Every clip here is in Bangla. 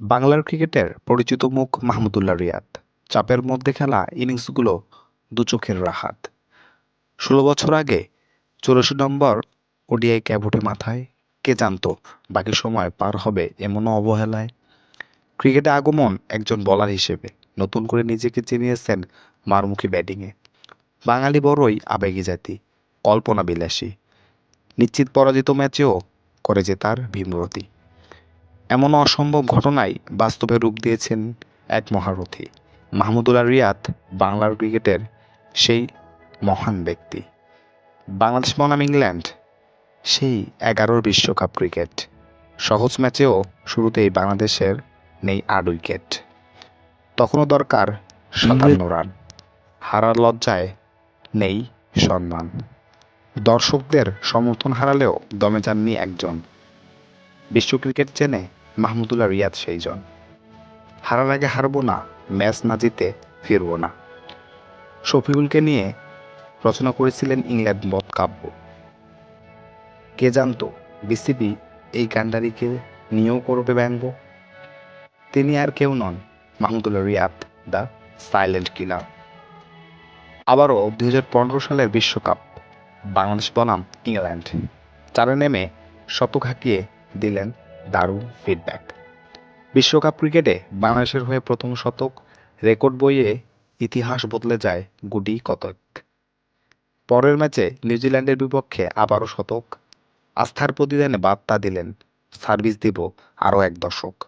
বাংলার ক্রিকেটের পরিচিত মুখ মাহমুদুল্লাহ রিয়াদ। চাপের মধ্যে খেলা ইনিংসগুলো দু চোখের রাহাত। ষোলো বছর আগে চৌরাশি নম্বর ওডিআই ক্যাভোটে মাথায়। কে জানতো, বাকি সময় পার হবে এমনও অবহেলায়। ক্রিকেটে আগমন একজন বলার হিসেবে। নতুন করে নিজেকে চিনিয়েছেন মারমুখী ব্যাটিংয়ে। বাঙালি বড়ই আবেগী জাতি কল্পনা বিলাসী নিশ্চিত পরাজিত ম্যাচেও করে যে তার ভীমরতি। এমন অসম্ভব ঘটনায় বাস্তবে রূপ দিয়েছেন এক মহারথী। মাহমুদুল্লাহ রিয়াদ, বাংলার ক্রিকেটের সেই মহান ব্যক্তি। বাংলাদেশ বনাম ইংল্যান্ড, সেই এগারোর বিশ্বকাপ ক্রিকেট। সহজ ম্যাচেও শুরুতেই বাংলাদেশের নেই আট উইকেট। তখনও দরকার সাতান্ন রান। হারার লজ্জায় নেই সম্মান। দর্শকদের সমর্থন হারালেও দমে যাননি একজন। বিশ্ব ক্রিকেট চেনে মাহমুদুল্লাহ রিয়াদ সেইজন। হারার আগে হারবো না, ম্যাচ না জিতে ফিরবো না। শফিকুলকে নিয়ে রচনা করেছিলেন ইংল্যান্ড বধ কাব্য। কে জানতো, বিসিবি এই গান্ডারিকে নিয়েও করবে ব্যঙ্গ? তিনি আর কেউ নন, Mahmudullah Riyad the silent killer. আবারও দুই হাজার পনেরো সালের বিশ্বকাপ, বাংলাদেশ বনাম ইংল্যান্ড। চারে নেমে শতক হাঁকিয়ে দিলেন দারুণ ফিডব্যাক বিশ্বকাপ ক্রিকেটে বাংলাদেশের হয়ে প্রথম শতক, রেকর্ড বইয়ে ইতিহাস বদলে যায় গুটি কতক। পরের ম্যাচে নিউজিল্যান্ডের বিপক্ষে আবারও শতক, আস্থার প্রতিদানে বার্তা দিলেন সার্ভিস দিব আরও এক দশক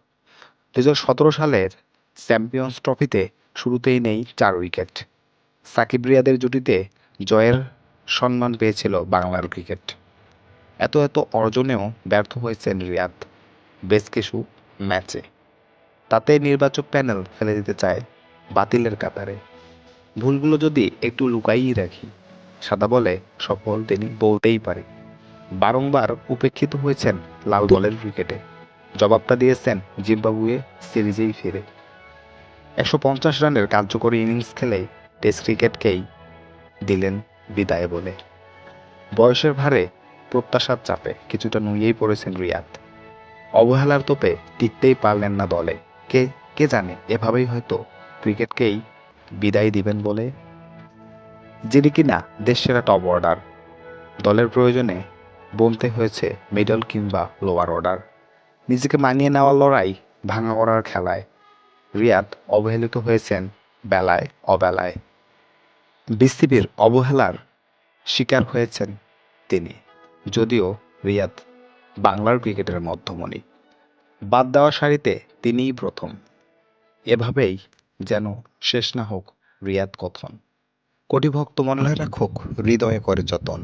দু সালের চ্যাম্পিয়ন্স ট্রফিতে শুরুতেই নেই চার উইকেট। সাকিব রিয়াদের জুটিতে জয়ের সম্মান পেয়েছিল বাংলার ক্রিকেট। এত এত অর্জনেও ব্যর্থ হয়েছেন রিয়াদ। বেশ কিছু ম্যাচে। তাতে নির্বাচক প্যানেল ফেলে দিতে চায় বাতিলের কাতারে। ভুলগুলো যদি একটু লুকাইই রাখি, সাদা বলে সফল তিনি বলতেই পারে। বারংবার উপেক্ষিত হয়েছেন লাল দলের ক্রিকেটে। জবাবটা দিয়েছেন জিম্বাবুয়ে সিরিজেই ফিরে। একশো পঞ্চাশ রানের কার্যকরী ইনিংস খেলে টেস্ট ক্রিকেটকেই দিলেন বিদায় বলে। বয়সের ভারে প্রত্যাশার চাপে কিছুটা নুয়েই পড়েছেন রিয়াদ। অবহেলার তোপে টিকতেই পারলেন না দলে। কে কে জানে, এভাবেই হয়তো ক্রিকেটকেই বিদায় দিবেন বলে। যিনি কিনা দেশসেরা টপ অর্ডার দলের প্রয়োজনে বলতে হয়েছে মিডল কিংবা লোয়ার অর্ডার নিজেকে মানিয়ে নেওয়ার লড়াই ভাঙা করার খেলায়। রিয়াদ অবহেলিত হয়েছেন বেলায়, অবেলায়। বিসিবির অবহেলার শিকার হয়েছেন তিনি। যদিও রিয়াদ বাংলার ক্রিকেটের মধ্যমণি। বাদ দেওয়া সারিতে তিনিই প্রথম। এভাবেই যেন শেষ না হোক রিয়াদ কথন কোটিভক্ত মনে রাখুক হৃদয়ে করে যতন।